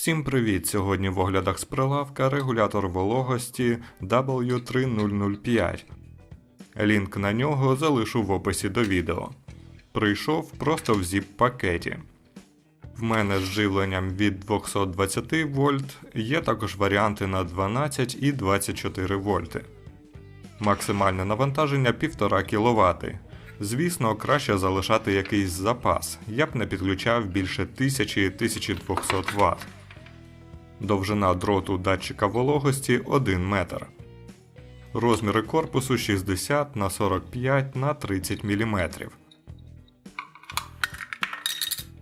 Всім привіт! Сьогодні в оглядах з прилавка регулятор вологості W3005. Лінк на нього залишу в описі до відео. Прийшов просто в zip пакеті. В мене з живленням від 220 вольт, є також варіанти на 12 і 24 вольти. Максимальне навантаження 1,5 кВт. Звісно, краще залишати якийсь запас. Я б не підключав більше 1000-1200 Вт. Довжина дроту датчика вологості 1 метр. Розміри корпусу 60 на 45 на 30 мм.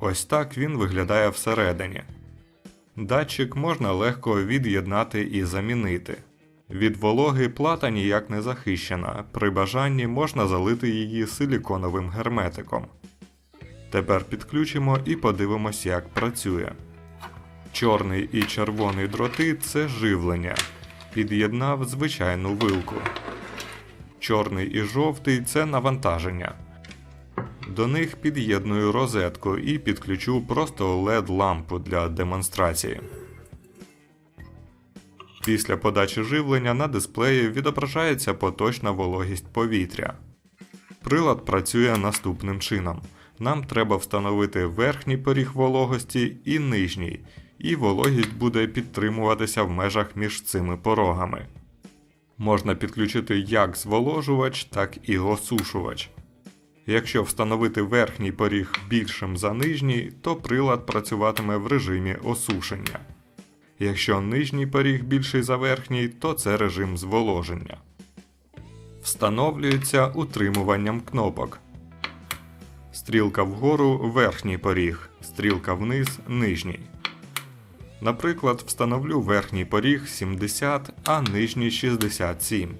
Ось так він виглядає всередині. Датчик можна легко від'єднати і замінити. Від вологи плата ніяк не захищена, при бажанні можна залити її силіконовим герметиком. Тепер підключимо і подивимось, як працює. Чорний і червоний дроти це живлення. Під'єднав звичайну вилку. Чорний і жовтий це навантаження. До них під'єдную розетку і підключу просто LED-лампу для демонстрації. Після подачі живлення на дисплеї відображається поточна вологість повітря. Прилад працює наступним чином. Нам треба встановити верхній поріг вологості і нижній, і вологість буде підтримуватися в межах між цими порогами. Можна підключити як зволожувач, так і осушувач. Якщо встановити верхній поріг більшим за нижній, то прилад працюватиме в режимі осушення. Якщо нижній поріг більший за верхній, то це режим зволоження. Встановлюється утримуванням кнопок. Стрілка вгору верхній поріг, стрілка вниз нижній. Наприклад, встановлю верхній поріг 70, а нижній 67.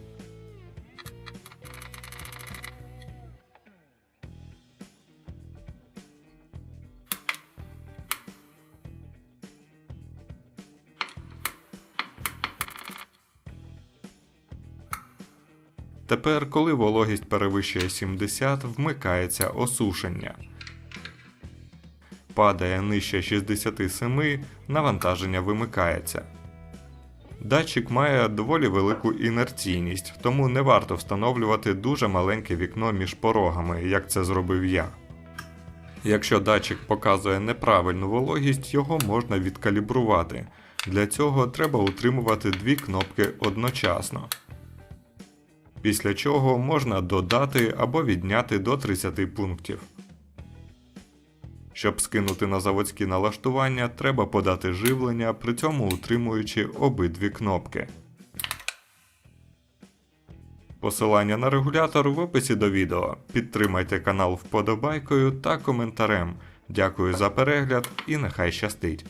Тепер, коли вологість перевищує 70, вмикається осушення. Падає нижче 67, навантаження вимикається. Датчик має доволі велику інерційність, тому не варто встановлювати дуже маленьке вікно між порогами, як це зробив я. Якщо датчик показує неправильну вологість, його можна відкалібрувати. Для цього треба утримувати дві кнопки одночасно після чого можна додати або відняти до 30 пунктів. Щоб скинути на заводські налаштування, треба подати живлення, при цьому утримуючи обидві кнопки. Посилання на регулятор в описі до відео. Підтримайте канал вподобайкою та коментарем. Дякую за перегляд і нехай щастить!